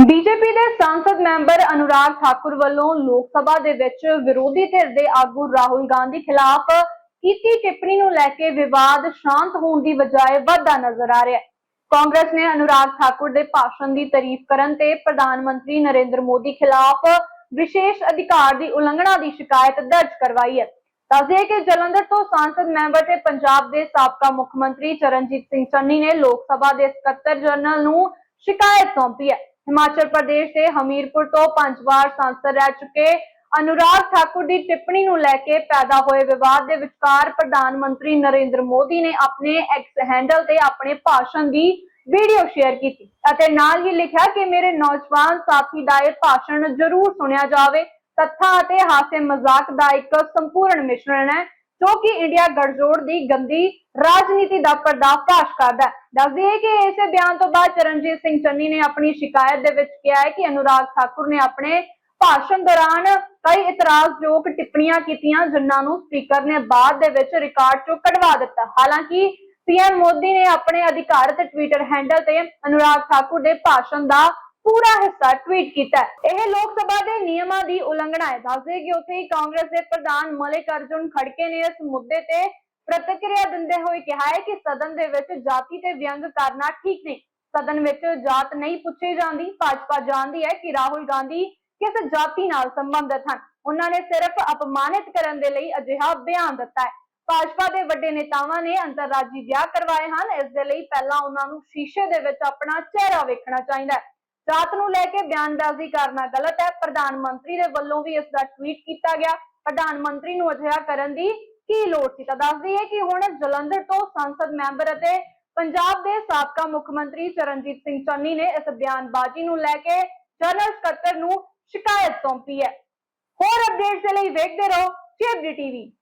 BJP ਦੇ ਸੰਸਦ member Anurag Thakur ਵੱਲੋਂ ਲੋਕ ਸਭਾ ਦੇ ਵਿੱਚ ਵਿਰੋਧੀ ਧਿਰ ਦੇ ਆਗੂ ਰਾਹੁਲ ਗਾਂਧੀ ਖਿਲਾਫ ਕੀਤੀ ਟਿੱਪਣੀ ਨੂੰ ਲੈ ਕੇ ਵਿਵਾਦ ਸ਼ਾਂਤ ਹੋਣ ਦੀ ਬਜਾਏ ਵਾਧਾ ਨਜ਼ਰ ਆ ਰਿਹਾ ਹੈ। ਕਾਂਗਰਸ ਨੇ ਅਨੁਰਾਗ ਠਾਕੁਰ ਦੇ ਭਾਸ਼ਣ ਦੀ ਤਾਰੀਫ ਕਰਨ ਤੇ ਪ੍ਰਧਾਨ ਮੰਤਰੀ ਨਰਿੰਦਰ ਮੋਦੀ ਖਿਲਾਫ ਵਿਸ਼ੇਸ਼ ਅਧਿਕਾਰ ਦੀ ਉਲੰਘਣਾ ਦੀ ਸ਼ਿਕਾਇਤ ਦਰਜ ਕਰਵਾਈ ਹੈ। ਦੱਸਦੇ ਕਿ ਜਲੰਧਰ ਤੋਂ ਸੰਸਦ ਮੈਂਬਰ ਤੇ ਪੰਜਾਬ ਦੇ ਸਾਬਕਾ ਮੁੱਖ ਮੰਤਰੀ ਚਰਨਜੀਤ ਸਿੰਘ ਚੰਨੀ ਨੇ ਲੋਕ ਸਭਾ ਦੇ ਸਕੱਤਰ ਜਨਰਲ ਨੂੰ ਸ਼ਿਕਾਇਤ ਸੌਂਪੀ ਹੈ। ਹਿਮਾਚਲ ਪ੍ਰਦੇਸ਼ ਦੇ ਹਮੀਰਪੁਰ ਤੋਂ ਪੰਜ ਵਾਰ ਸੰਸਦ ਰਹਿ ਚੁੱਕੇ। ਅਨੁਰਾਗ ਠਾਕੁਰ ਦੀ ਟਿੱਪਣੀ ਨੂੰ ਲੈ ਕੇ ਪੈਦਾ ਹੋਏ ਵਿਵਾਦ ਦੇ ਵਿਚਕਾਰ ਪ੍ਰਧਾਨ ਮੰਤਰੀ ਨਰਿੰਦਰ ਮੋਦੀ ਨੇ ਆਪਣੇ ਐਕਸ ਹੈਂਡਲ ਤੇ ਆਪਣੇ ਭਾਸ਼ਣ ਦੀ ਵੀਡੀਓ ਸ਼ੇਅਰ ਕੀਤੀ ਅਤੇ ਨਾਲ ਹੀ ਲਿਖਿਆ ਕਿ ਮੇਰੇ ਨੌਜਵਾਨ ਸਾਥੀ ਦਾ ਇਹ ਭਾਸ਼ਣ ਜ਼ਰੂਰ ਸੁਣਿਆ ਜਾਵੇ। ਤੱਥਾਂ ਅਤੇ ਹਾਸੇ ਮਜ਼ਾਕ ਦਾ ਇੱਕ ਸੰਪੂਰਨ ਮਿਸ਼ਰਣ ਹੈ। ਜੋ ਕਿ ਇੰਡੀਆ ਗਠਜੋੜ ਦੀ ਗੰਦੀ ਰਾਜਨੀਤੀ ਦਾ ਪਰਦਾਫਾਸ਼ ਕਰਦਾ ਹੈ। ਦੱਸਦੀ ਹੈ ਕਿ ਇਸੇ ਬਿਆਨ ਤੋਂ ਬਾਅਦ ਚਰਨਜੀਤ ਸਿੰਘ ਚੰਨੀ ਨੇ ਆਪਣੀ ਸ਼ਿਕਾਇਤ ਦੇ ਵਿੱਚ ਕਿਹਾ ਹੈ ਕਿ ਅਨੁਰਾਗ ਠਾਕੁਰ ਨੇ ਆਪਣੇ ਭਾਸ਼ਣ ਦੌਰਾਨ ਕਈ ਇਤਰਾਜ਼ਯੋਗ ਟਿੱਪਣੀਆਂ ਕੀਤੀਆਂ, ਜਿਨ੍ਹਾਂ ਨੂੰ ਸਪੀਕਰ ਨੇ ਬਾਅਦ ਦੇ ਵਿੱਚ ਰਿਕਾਰਡ ਚੋਂ ਕਢਵਾ ਦਿੱਤਾ। ਹਾਲਾਂਕਿ ਪੀਐਮ ਮੋਦੀ ਨੇ ਆਪਣੇ ਅਧਿਕਾਰਤ ਟਵਿੱਟਰ ਹੈਂਡਲ ਤੇ ਅਨੁਰਾਗ ਠਾਕੁਰ ਦੇ ਭਾਸ਼ਣ ਦਾ ਪੂਰਾ ਹਿੱਸਾ ਟਵੀਟ ਕੀਤਾ ਇਹ ਲੋਕ ਸਭਾ ਦੇ ਨਿਯਮਾਂ ਦੀ ਉਲੰਘਣਾ ਹੈ। ਦੱਸਦੇ ਕਿ ਉੱਥੇ ਹੀ ਕਾਂਗਰਸ ਦੇ ਪ੍ਰਧਾਨ ਮਲਿਕ ਅਰਜੁਨ ਖੜਕੇ ਨੇ ਇਸ ਮੁੱਦੇ ਤੇ ਪ੍ਰਤੀਕਿਰਿਆ ਦਿੰਦੇ ਹੋਏ ਕਿਹਾ ਹੈ ਕਿ ਸਦਨ ਦੇ ਵਿੱਚ ਜਾਤੀ ਤੇ ਵਿਅੰਗ ਕਰਨਾ ਠੀਕ ਨਹੀਂ। ਸਦਨ ਵਿੱਚ ਜਾਤ ਨਹੀਂ ਪੁੱਛੀ ਜਾਂਦੀ। ਭਾਜਪਾ ਜਾਣਦੀ ਹੈ ਕਿ ਰਾਹੁਲ ਗਾਂਧੀ ਕਿਸ ਜਾਤੀ ਨਾਲ ਸੰਬੰਧਿਤ ਹਨ। ਉਹਨਾਂ ਨੇ ਸਿਰਫ ਅਪਮਾਨਿਤ ਕਰਨ ਦੇ ਲਈ ਅਜਿਹਾ ਬਿਆਨ ਦਿੱਤਾ ਹੈ। ਭਾਜਪਾ ਦੇ ਵੱਡੇ ਨੇਤਾਵਾਂ ਨੇ ਅੰਤਰਰਾਜੀ ਵਿਆਹ ਕਰਵਾਏ ਹਨ। ਇਸ ਦੇ ਲਈ ਪਹਿਲਾਂ ਉਹਨਾਂ ਨੂੰ ਸ਼ੀਸ਼ੇ ਦੇ ਵਿੱਚ ਆਪਣਾ ਚਿਹਰਾ ਵੇਖਣਾ ਚਾਹੀਦਾ ਹੈ। ਜਾਤ ਨੂੰ ਲੈ ਕੇ ਬਿਆਨਬਾਜ਼ੀ ਕਰਨਾ ਗਲਤ ਹੈ। ਪ੍ਰਧਾਨ ਮੰਤਰੀ ਦੇ ਵੱਲੋਂ ਵੀ ਇਸ ਦਾ ਟਵੀਟ ਕੀਤਾ ਗਿਆ। ਪ੍ਰਧਾਨ ਮੰਤਰੀ ਨੂੰ ਅਜਿਹਾ ਕਰਨ ਦੀ ਕੀ ਲੋੜ ਸੀ ਤਾਂ ਦੱਸਦੀ ਹੈ ਕਿ ਹੁਣ ਜਲੰਧਰ ਤੋਂ ਸੰਸਦ ਮੈਂਬਰ ਅਤੇ ਪੰਜਾਬ ਦੇ ਸਾਬਕਾ ਮੁੱਖ ਮੰਤਰੀ ਚਰਨਜੀਤ ਸਿੰਘ ਚੰਨੀ ਨੇ ਇਸ ਬਿਆਨਬਾਜ਼ੀ ਨੂੰ ਲੈ ਕੇ ਜਨਰਲ ਸਕੱਤਰ ਨੂੰ ਸ਼ਿਕਾਇਤ ਸੌਂਪੀ ਹੈ। ਹੋਰ ਅਪਡੇਟਸ ਦੇ ਲਈ ਵੇਖਦੇ ਰਹੋ ਚੇਬਡੀ ਟੀਵੀ।